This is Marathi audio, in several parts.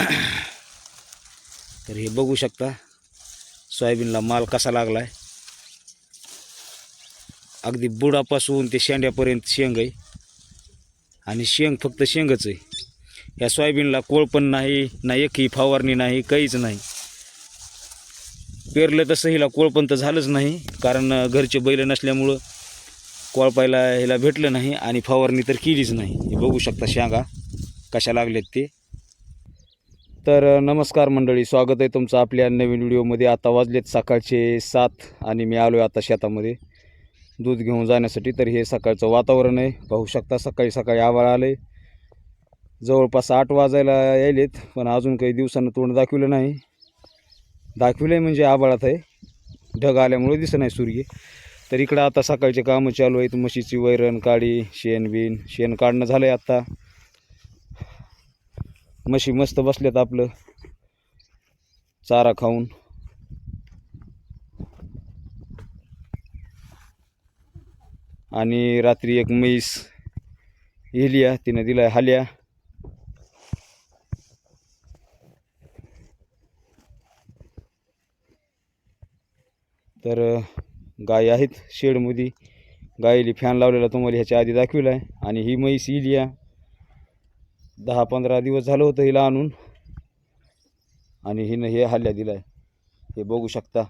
तर हे बघू शकता सोयाबीनला माल कसा लागलाय. अगदी बुडापासून ते शेंड्यापर्यंत शेंग आहे. आणि शेंग फक्त शेंगच आहे. या सोयाबीनला कोळ पण नाही ना एकही फवारणी नाही काहीच नाही. पेरलं तसं हिला कोळपण तर झालंच नाही कारण घरचे बैल नसल्यामुळं कोळपायला ह्याला भेटलं नाही आणि फवारणी तर केलीच नाही. हे बघू शकता शेंगा कशा लागल्यात ते. तर नमस्कार मंडळी स्वागत आहे तुमचं आपल्या नवीन व्हिडिओमध्ये. आता वाजलेत सकाळचे सात आणि मी आलो आहे आता शेतामध्ये दूध घेऊन जाण्यासाठी. तर हे सकाळचं वातावरण आहे. पाहू शकता सकाळी सकाळी आवाळ आले जवळपास आठ वाजायला यायलेत पण अजून काही दिवसानं तोंड दाखविलं नाही. दाखविलं आहे म्हणजे आभाळात आहे. ढग आल्यामुळे दिसत नाही सूर्य तर इकडं आता सकाळचे कामं चालू आहेत. म्हशीची वैरण काडी शेण बिन शेण काढणं झालं आहे आत्ता म्हशी मस्त बसल्यात आपलं. चारा खाऊन. आणि रात्री एक म्हैस इलिया तिनं दिलाय हाल्या. तर गाय आहेत शेडमध्ये. गायीली फॅन लावलेला तुम्हाला ह्याच्या आधी दाखविला आहे आणि ही म्हैस इलिया दहा पंधरा दिवस झालं होतं हिला आणून. आणि हिनं हे हल्ल्या दिला आहे हे बघू शकता.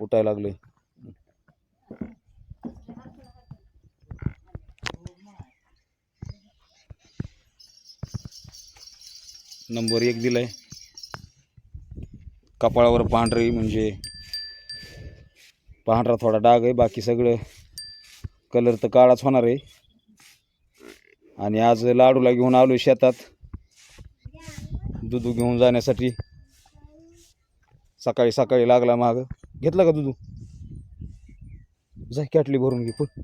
उठायला लागलं नंबर एक दिलाय. कपाळावर पांढरी म्हणजे पांढरा थोडा डाग आहे. बाकी सगळं कलर तर काळाच होणार आहे. आणि आज लाडूला घेऊन आलो शेतात. दुधू घेऊन जाण्यासाठी. सकाळी सकाळी लागला माग. घेतला का दुधू? जा कॅटली भरून घे पण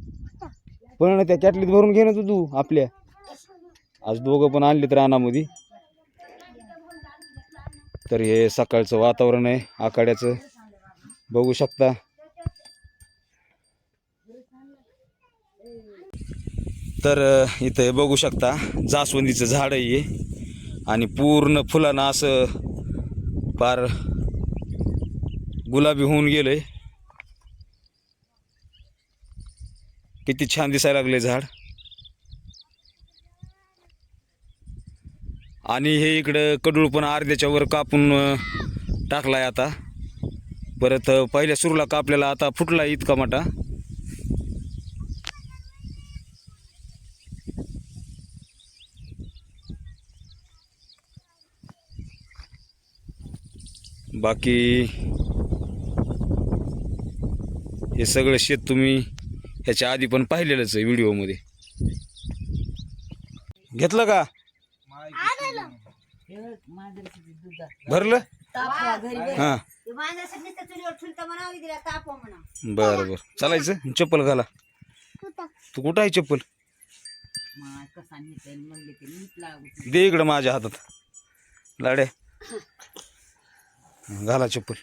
पण ना त्या कॅटलीत भरून घे ना दुधू आपल्या. आज दोघं पण आणलेत रानामध्ये. तर हे सकाळचं वातावरण आहे आखाड्याचं. बघू शकता. तर इथं हे बघू शकता जास्वंदीचं झाड आहे आणि पूर्ण फुलानं असं फार गुलाबी होऊन गेलंय. किती छान दिसायला लागले झाड. आणि हे इकडं कडूळ पण अर्ध्याच्या वर कापून टाकला टाकलाय आता. परत पहिल्या सुरूला कापलेला आता फुटला इतका मोठा. बाकी हे सगळं शेत तुम्ही ह्याच्या आधी पण पाहिलेलंच आहे व्हिडिओमध्ये. घेतलं का? भरलं? हां. बरं बरं. चालायचं? चप्पल घाला. तू कुठं आहे चप्पल? दे इकडं माझ्या हातात. लाड्या. घाला चप्पल.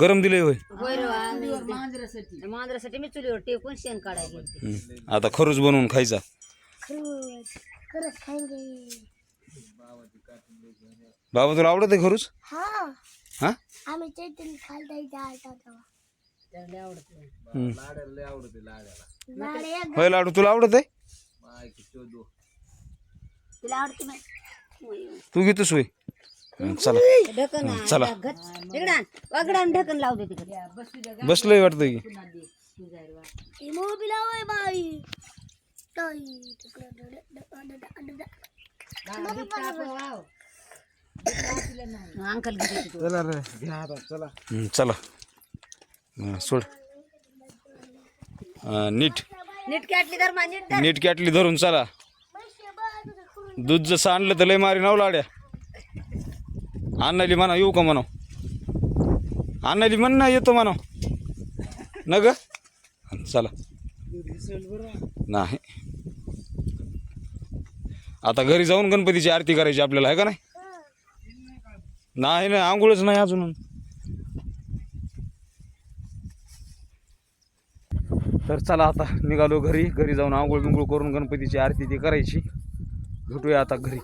गरम दिले होय. मांजरासाठी मी चुलीवर टेकून शेण काढायला. आता खरूच बनवून खायचा. बाबा तुला आवडत आहे खरूच? हा. हा? आम्ही चैतन्य खालता तेव्हा. लाडे एक होय लाडू तुला आवडत आहे? तिला आवडते नाही तू घेतोस होय? हं, चला. ढकन हं, चला. वगडान ढकन लावू दे तिकडे. बसलंय वाटतं की. बाई. ताई घेते हं, चला. हं, सोड. हं, नीट. नीट काटली तर नीट कॅटली धरून चला. दूध जसं आणलं तर लय मारी नाव लाड्या. आणली म्हणा येऊ का म्हणा आणली म्हण ना येतो म्हणा न ग? चला. नाही. आता घरी जाऊन गणपतीची आरती करायची आपल्याला आहे का नाही? नाही नाही आंघोळच नाही अजून. तर चला आता निघालो घरी. घरी जाऊन आंघोळ बिंघोळ करून गणपतीची आरती ती करायची. भेटूया आता घरी.